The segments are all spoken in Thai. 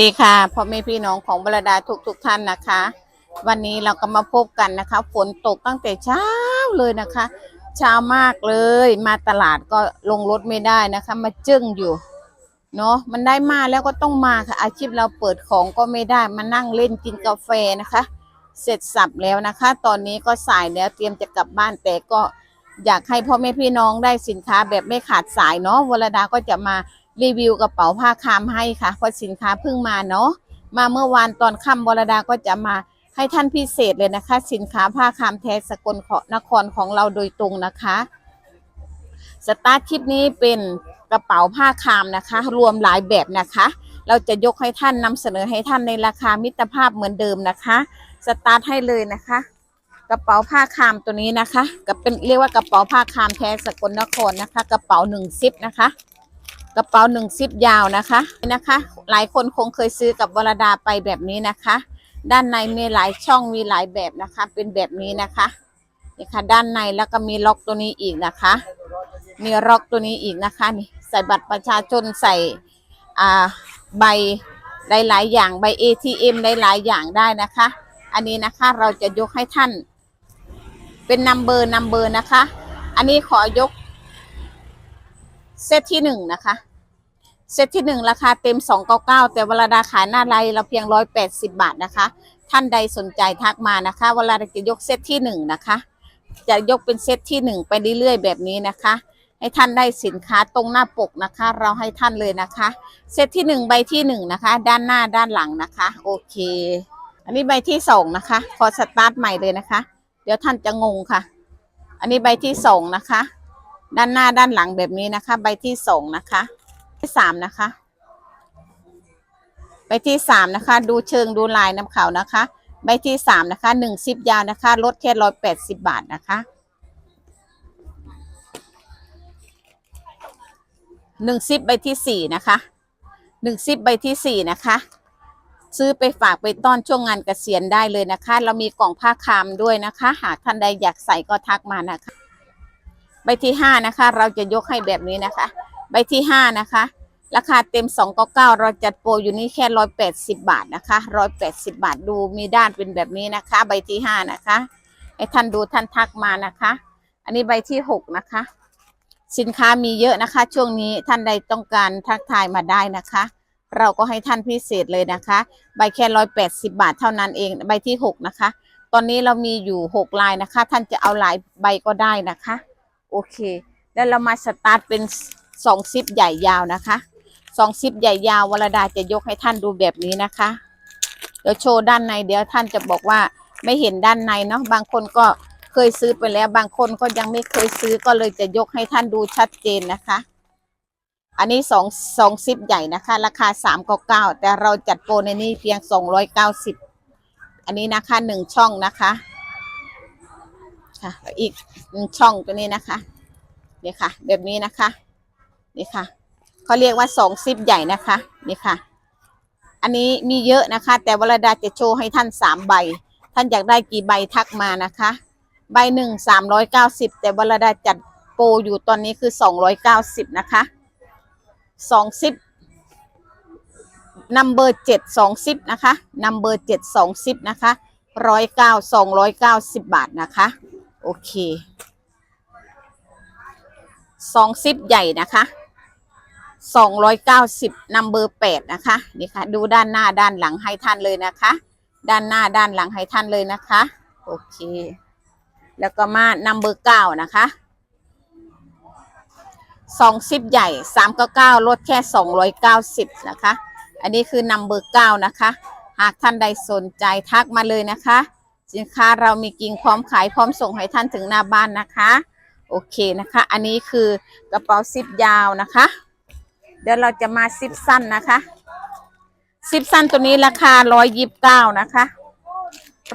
ดีค่ะพ่อแม่พี่น้องของบรดาทุกทุกท่านนะคะ วันนี้เราก็มาพบกันนะคะฝนตกตั้งแต่เช้าเลยนะคะ เช้ามากเลยมาตลาดก็ลงรถไม่ได้นะคะ มาจึ้งอยู่เนาะมันได้มาแล้วก็ต้องมาค่ะ อาชีพเราเปิดของก็ไม่ได้มานั่งเล่นกินกาแฟนะคะ เสร็จสับแล้วนะคะ ตอนนี้ก็สายแล้วเตรียมจะกลับบ้านแต่ก็อยากให้พ่อแม่พี่น้องได้สินค้าแบบไม่ขาดสายเนาะวรดาก็จะมา รีวิวกระเป๋าผ้าคามให้ค่ะเพราะสินค้าเพิ่งมาเนาะมาเมื่อวานตอนค่ำวรดาก็จะมาให้ท่านพิเศษเลยนะคะ สินค้าผ้าคามแท้สกลขอนครของเราโดยตรงนะคะสตาร์ทคลิปนี้เป็นกระเป๋าผ้าคามนะคะ รวมหลายแบบนะคะ เราจะยกให้ท่านนำเสนอให้ท่านในราคามิตรภาพเหมือนเดิมนะคะสตาร์ทให้เลยนะคะ กระเป๋าผ้าคามตัวนี้นะคะกับเป็นเรียกว่ากระเป๋าผ้าคามแท้สกลนครนะคะ กระเป๋าหนึ่งซิปนะคะ กระเป๋าหนึ่งซิปยาวนะคะนะคะ หลายคนคงเคยซื้อกับวรดาไปแบบนี้นะคะ ด้านในมีหลายช่องมีหลายแบบนะคะ เป็นแบบนี้นะคะนี่ค่ะด้านในแล้วก็มีล็อกตัวนี้อีกนะคะ มีล็อกตัวนี้อีกนะคะนี่ใส่บัตรประชาชนใส่อ่าใบหลายๆอย่างใบ ATM หลายๆอย่างได้นะคะ อันนี้นะคะเราจะยกให้ท่าน เป็นนัมเบอร์นัมเบอร์นะคะ อันนี้ขอยก เซตที่หนึ่งนะคะ เซตที่หนึ่งราคาเต็มสองเก้าเก้าแต่เวลาดาขายหน้าไลเราเพียงร้อยแปดสิบาทนะคะ ท่านใดสนใจทักมานะคะ เวลาเราจะยกเซตที่หนึ่งนะคะ จะยกเป็นเซตที่หนึ่งไปเรื่อยๆแบบนี้นะคะให้ท่านได้สินค้าตรงหน้าปกนะคะ เราให้ท่านเลยนะคะ เซตที่หนึ่งใบที่หนึ่งนะคะ ด้านหน้าด้านหลังนะคะ โอเค อันนี้ใบที่สองนะคะ ขอสตาร์ทใหม่เลยนะคะ เดี๋ยวท่านจะงงค่ะ อันนี้ใบที่สองนะคะ ด้านหน้าด้านหลังแบบนี้นะคะ ใบที่สองนะคะ ที่สามนะคะ ใบที่สามนะคะ ดูเชิงดูลายน้ำขาวนะคะ ใบที่สามนะคะหนึ่งซิปยาวนะคะ ลดแค่ร้อยแปดสิบบาทนะคะหนึ่งซิปใบที่สี่นะคะหนึ่งซิปใบที่สี่นะคะ ซื้อไปฝากไปต้อนช่วงงานเกษียณได้เลยนะคะ เรามีกล่องผ้าคามด้วยนะคะ หากท่านใดอยากใส่ก็ทักมานะคะ ใบที่ห้านะคะ เราจะยกให้แบบนี้นะคะ ใบที่ห้านะคะ ราคาเต็มสองเก้าเก้าเราจัดโปรอยู่นี่แค่ร้อยแปดสิบาทนะคะร้อยแปดสิบาทดูมีด้านเป็นแบบนี้นะคะ ใบที่ห้านะคะให้ท่านดูท่านทักมานะคะ อันนี้ใบที่หกนะคะ สินค้ามีเยอะนะคะ ช่วงนี้ท่านใดต้องการทักทายมาได้นะคะ เราก็ให้ท่านพิเศษเลยนะคะ ใบแค่ร้อยแปดสิบาทเท่านั้นเองใบที่หกนะคะ ตอนนี้เรามีอยู่หกลายนะคะ ท่านจะเอาหลายใบก็ได้นะคะ โอเค แล้วเรามาสตาร์ทเป็นสองซิปใหญ่ยาวนะคะสองซิปใหญ่ยาววรดาจะยกให้ท่านดูแบบนี้นะคะ เดี๋ยวโชว์ด้านในเดี๋ยวท่านจะบอกว่าไม่เห็นด้านในเนาะบางคนก็เคยซื้อไปแล้วบางคนก็ยังไม่เคยซื้อก็เลยจะยกให้ท่านดูชัดเจนนะคะ อันนี้สองสองซิปใหญ่นะคะ ราคาสามเก้าเก้าแต่เราจัดโปรในนี้เพียงสองร้อยเก้าสิบอันนี้นะคะหนึ่งช่องนะคะ ค่ะอีกช่องตัวนี้นะคะนี่ค่ะ แบบนี้นะคะนี่ค่ะเขาเรียกว่าสองซิปใหญ่นะคะนี่ค่ะ อันนี้มีเยอะนะคะ แต่วรดาจะโชว์ให้ท่านสามใบ ท่านอยากได้กี่ใบทักมานะคะ ใบหนึ่งสามร้อยเก้าสิบแต่วรดาจัดโปรอยู่ตอนนี้คือสองร้อยเก้าสิบนะคะสองซิปนัมเบอร์เจ็ดสองซิปนะคะนัมเบอร์เจ็ดสองซิปนะคะร้อยเก้าสองร้อยเก้าสิบบาทนะคะ โอเคสองซิปใหญ่นะคะสองร้อยเก้าสิบนัมเบอร์แปดนะคะนี่ค่ะ ดูด้านหน้าด้านหลังให้ท่านเลยนะคะ ด้านหน้าด้านหลังให้ท่านเลยนะคะ โอเค แล้วก็มานัมเบอร์เก้านะคะสองซิปใหญ่สามเก้าเก้าลดแค่สองร้อยเก้าสิบนะคะ อันนี้คือนัมเบอร์เก้านะคะ หากท่านใดสนใจทักมาเลยนะคะ สินค้าเรามีกิ่งพร้อมขายพร้อมส่งให้ท่านถึงหน้าบ้านนะคะ โอเคนะคะ อันนี้คือกระเป๋าซิปยาวนะคะ เดี๋ยวเราจะมาซิปสั้นนะคะซิปสั้นตัวนี้ราคาร้อยยิบเก้านะคะ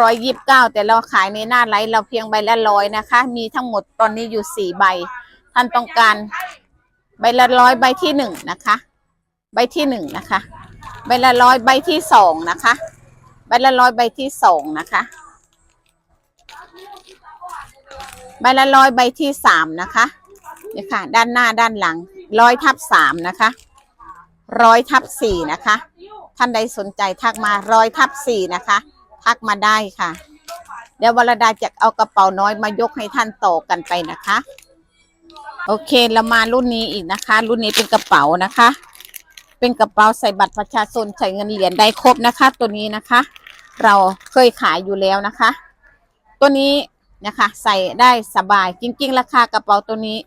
ร้อยยิบเก้าแต่เราขายในหน้าไลฟ์เราเพียงใบละร้อยนะคะ มีทั้งหมดตอนนี้อยู่สี่ใบ ท่านต้องการใบละร้อยใบที่หนึ่งนะคะ ใบที่หนึ่งนะคะ ใบละร้อยใบที่สองนะคะ ใบละร้อยใบที่สองนะคะ ใบละร้อยใบที่สามนะคะนี่ค่ะ ด้านหน้าด้านหลังร้อยทับสามนะคะร้อยทับสี่นะคะ ท่านใดสนใจทักมาร้อยทับสี่นะคะ ทักมาได้ค่ะ เดี๋ยววรดาจะเอากระเป๋าน้อยมายกให้ท่านต่อกันไปนะคะ โอเคเรามารุ่นนี้อีกนะคะ รุ่นนี้เป็นกระเป๋านะคะ เป็นกระเป๋าใส่บัตรประชาชนใส่เงินเหรียญได้ครบนะคะ ตัวนี้นะคะ เราเคยขายอยู่แล้วนะคะ ตัวนี้ นะคะ ใส่ได้สบายจริง ๆ ราคากระเป๋าตัวนี้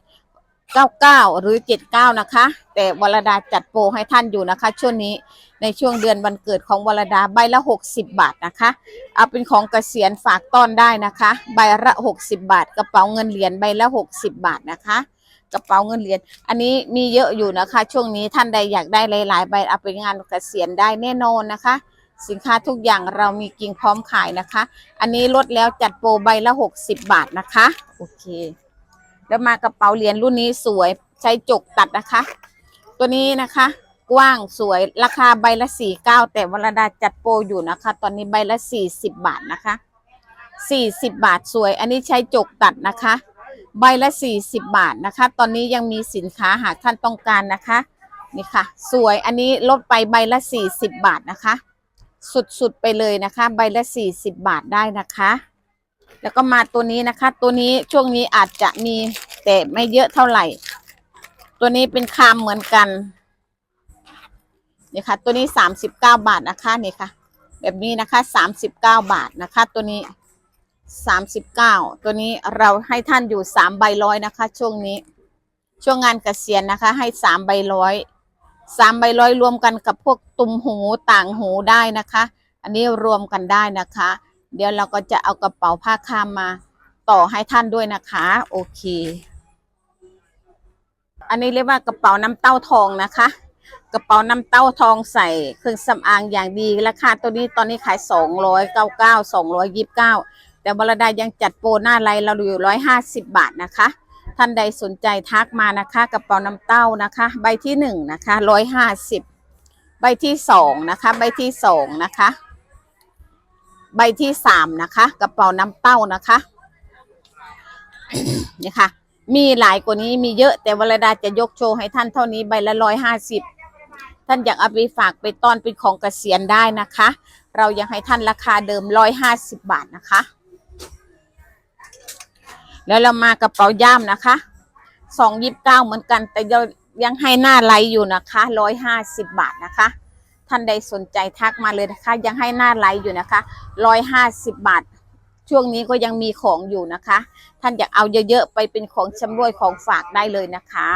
99 หรือ 79 นะคะ แต่วรดาจัดโปรให้ท่านอยู่นะคะ ช่วงนี้ในช่วงเดือนวันเกิดของวรดาใบละ 60 บาทนะคะ เอาเป็นของเกษียณฝากต้อนได้นะคะ ใบละ 60 บาท กระเป๋าเงินเหรียญใบละ 60 บาทนะคะกระเป๋าเงินเหรียญ อันนี้มีเยอะอยู่นะคะ ช่วงนี้ท่านใดอยากได้หลาย ๆ ใบเอาไปงานเกษียณได้แน่นอนนะคะ สินค้าทุกอย่างเรามีกิ่งพร้อมขายนะคะ อันนี้ลดแล้วจัดโปรใบละ 60 บาทนะคะ โอเค แล้วมากระเป๋าเหรียญรุ่นนี้สวยใช้จกตัดนะคะ ตัวนี้นะคะ กว้างสวยราคาใบละสี่เก้าแต่วรดาจัดโปรอยู่นะคะ ตอนนี้ใบละสี่สิบบาทนะคะสี่สิบบาทสวย อันนี้ใช้จกตัดนะคะ ใบละสี่สิบบาทนะคะ ตอนนี้ยังมีสินค้าหากท่านต้องการนะคะ นี่ค่ะ สวยอันนี้ลดไปใบละสี่สิบบาทนะคะ สุดๆไปเลยนะคะ ใบละสี่สิบบาทได้นะคะ แล้วก็มาตัวนี้นะคะ ตัวนี้ช่วงนี้อาจจะมีแต่ไม่เยอะเท่าไหร่ ตัวนี้เป็นคามเหมือนกันนี่ค่ะ ตัวนี้สามสิบเก้าบาทนะคะนี่ค่ะ แบบนี้นะคะสามสิบเก้าบาทนะคะ ตัวนี้สามสิบเก้าตัวนี้เราให้ท่านอยู่สามใบร้อยนะคะ ช่วงนี้ ช่วงงานเกษียณนะคะ ให้สามใบร้อย สามใบร้อยรวมกันกับพวกตุ่มหูต่างหูได้นะคะ อันนี้รวมกันได้นะคะ เดี๋ยวเราก็จะเอากระเป๋าผ้าคามมาต่อให้ท่านด้วยนะคะ โอเค อันนี้เรียกว่ากระเป๋าน้ำเต้าทองนะคะ กระเป๋าน้ำเต้าทองใส่เครื่องสำอางอย่างดีราคาตัวนี้ตอนนี้ขายสองร้อยเก้าเก้าสองร้อยยิบเก้าแต่บรดายังจัดโปรหน้าไลน์เราอยู่ร้อยห้าสิบบาทนะคะ ท่านใดสนใจทักมานะคะกระเป๋าน้ำเต้านะคะ ใบที่หนึ่งนะคะร้อยห้าสิบใบที่สองนะคะ ใบที่สองนะคะ ใบที่สามนะคะ กระเป๋าน้ำเต้านะคะนี่ค่ะมีหลายกว่านี้มีเยอะแต่วรดาจะยกโชว์ให้ท่านเท่านี้ใบละร้อยห้าสิบท่านอยากเอาไปฝากไปต้อนเป็นของเกษียณได้นะคะ เรายังให้ท่านราคาเดิมร้อยห้าสิบบาทนะคะ แล้วเรามากระเป๋าย่ามนะคะสองยิบเก้าเหมือนกัน แต่ยังให้หน้าไลอยู่นะคะร้อยห้าสิบบาทนะคะ ท่านใดสนใจทักมาเลยนะคะ ยังให้หน้าไลอยู่นะคะร้อยห้าสิบบาท ช่วงนี้ก็ยังมีของอยู่นะคะ ท่านอยากเอาเยอะๆไปเป็นของชำร่วยของฝากได้เลยนะคะ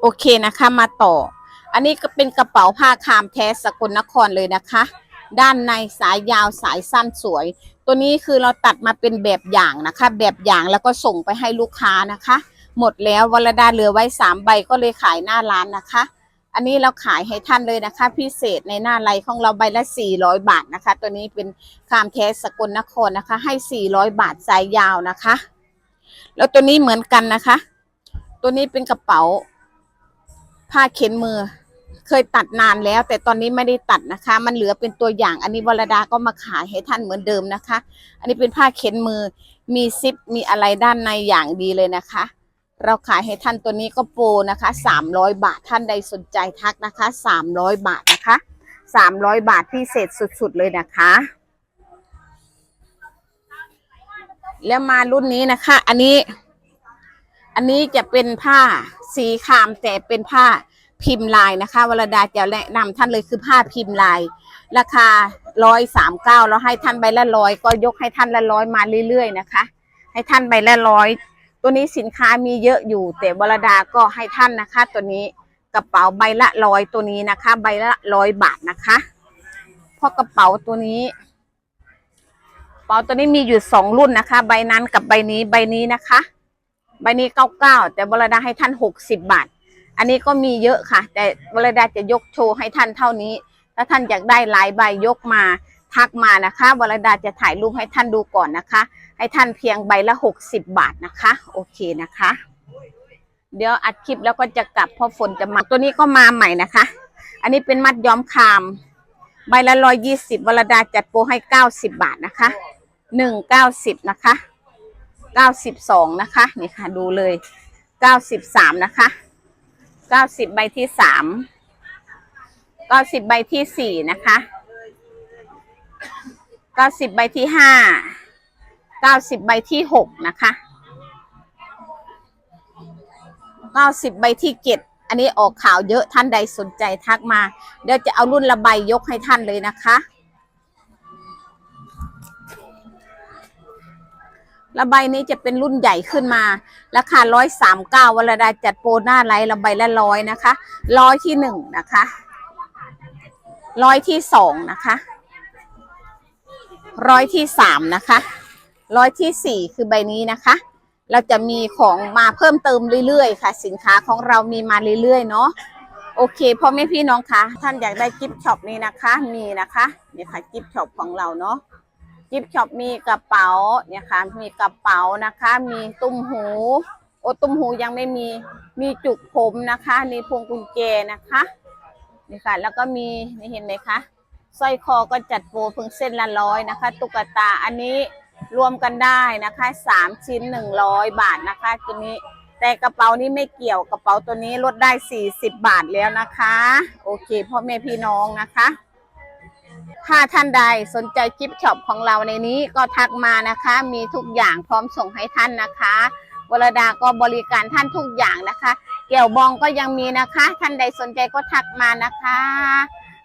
โอเคนะคะมาต่อ อันนี้ก็เป็นกระเป๋าผ้าคามแท้สกลนครเลยนะคะ ด้านในสายยาวสายสั้นสวย ตัวนี้คือเราตัดมาเป็นแบบอย่างนะคะ แบบอย่างแล้วก็ส่งไปให้ลูกค้านะคะ หมดแล้ววรดาเหลือไว้สามใบก็เลยขายหน้าร้านนะคะ อันนี้เราขายให้ท่านเลยนะคะ พิเศษในหน้าไลน์ของเราใบละ 400 บาทนะคะ ตัวนี้เป็นคามแท้สกลนครนะคะ ให้ 400 บาทสายยาวนะคะ แล้วตัวนี้เหมือนกันนะคะ ตัวนี้เป็นกระเป๋า ผ้าเข็นมือ เคยตัดนานแล้ว แต่ตอนนี้ไม่ได้ตัดนะคะ มันเหลือเป็นตัวอย่าง อันนี้วรดาก็มาขายให้ท่านเหมือนเดิมนะคะ อันนี้เป็นผ้าเข็นมือ มีซิปมีอะไรด้านในอย่างดีเลยนะคะ เราขายให้ท่านตัวนี้ก็โปรนะคะสามร้อยบาทท่านใดสนใจทักนะคะสามร้อยบาทนะคะสามร้อยบาทพิเศษสุดๆเลยนะคะแล้วมารุ่นนี้นะคะ อันนี้ อันนี้จะเป็นผ้าสีครามแต่เป็นผ้า พิมพ์ลายนะคะวรดาจะแนะนำท่านเลยคือผ้าพิมพ์ลาย ราคาร้อยสามเก้าแล้วให้ท่านใบละร้อยก็ยกให้ท่านละร้อยมาเรื่อยๆนะคะ ให้ท่านใบละร้อยตัวนี้สินค้ามีเยอะอยู่ แต่วรดาก็ให้ท่านนะคะ ตัวนี้กระเป๋าใบละร้อยตัวนี้นะคะ ใบละร้อยบาทนะคะเพราะกระเป๋าตัวนี้กระเป๋าตัวนี้มีอยู่สองรุ่นนะคะ ใบนั้นกับใบนี้ใบนี้นะคะ ใบนี้เก้าเก้าแต่วรดาให้ท่านหกสิบบาท อันนี้ก็มีเยอะค่ะ แต่วรดาจะยกโชว์ให้ท่านเท่านี้ ถ้าท่านอยากได้หลายใบยกมาทักมานะคะวรดาจะถ่ายรูปให้ท่านดูก่อนนะคะ ให้ท่านเพียงใบละหกสิบบาทนะคะ โอเคนะคะ เดี๋ยวอัดคลิปแล้วก็จะกลับเพราะฝนจะมาตัวนี้ก็มาใหม่นะคะ อันนี้เป็นมัดย้อมคาม ใบละร้อยยี่สิบวรดาจัดโปรให้เก้าสิบบาทนะคะหนึ่งเก้าสิบนะคะเก้าสิบสองนะคะนี่ค่ะดูเลยเก้าสิบสามนะคะ เก้าสิบใบที่สามเก้าสิบใบที่สี่นะคะเก้าสิบใบที่ห้าเก้าสิบใบที่หกนะคะเก้าสิบใบที่เจ็ดอันนี้ออกข่าวเยอะท่านใดสนใจทักมา เดี๋ยวจะเอารุ่นละใบยกให้ท่านเลยนะคะ ละใบนี้จะเป็นรุ่นใหญ่ขึ้นมา ราคาร้อยสามเก้าวรดาจัดโปรหน้าไลท์ละใบละร้อยนะคะร้อยที่หนึ่งนะคะร้อยที่สองนะคะร้อยที่สามนะคะร้อยที่สี่คือใบนี้นะคะ เราจะมีของมาเพิ่มเติมเรื่อยๆ ค่ะ สินค้าของเรามีมาเรื่อยๆ เนาะโอเคพ่อแม่พี่น้องคะท่านอยากได้กิฟต์ช็อปนี้นะคะ มีนะคะเนี่ยค่ะกิฟต์ช็อปของเราเนาะ กิฟต์ช็อปมีกระเป๋าเนี่ยค่ะมีกระเป๋านะคะ มีตุ้มหูโอ้ตุ้มหูยังไม่มีมีจุกผมนะคะมีพวงกุญแจนะคะนี่ค่ะแล้วก็มีนี่เห็นไหมคะสร้อยคอก็จัดโปรเพิ่งเส้นละร้อยนะคะ ตุ๊กตาอันนี้รวมกันได้นะคะสามชิ้นหนึ่งร้อยบาทนะคะตัวนี้ แต่กระเป๋านี้ไม่เกี่ยวกระเป๋าตัวนี้ลดได้สี่สิบบาทแล้วนะคะ โอเคพ่อแม่พี่น้องนะคะ ถ้าท่านใดสนใจกิฟช็อปของเราในนี้ก็ทักมานะคะ มีทุกอย่างพร้อมส่งให้ท่านนะคะวรดาก็บริการท่านทุกอย่างนะคะ เกี่ยวบองก็ยังมีนะคะ ท่านใดสนใจก็ทักมานะคะ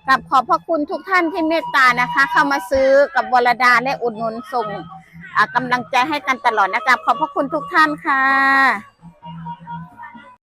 กับขอบพระคุณทุกท่านที่เมตตานะคะ เข้ามาซื้อกับวรดาและอุดหนุนส่งอ่ากำลังใจให้กันตลอดนะคะขอบพระคุณทุกท่านค่ะ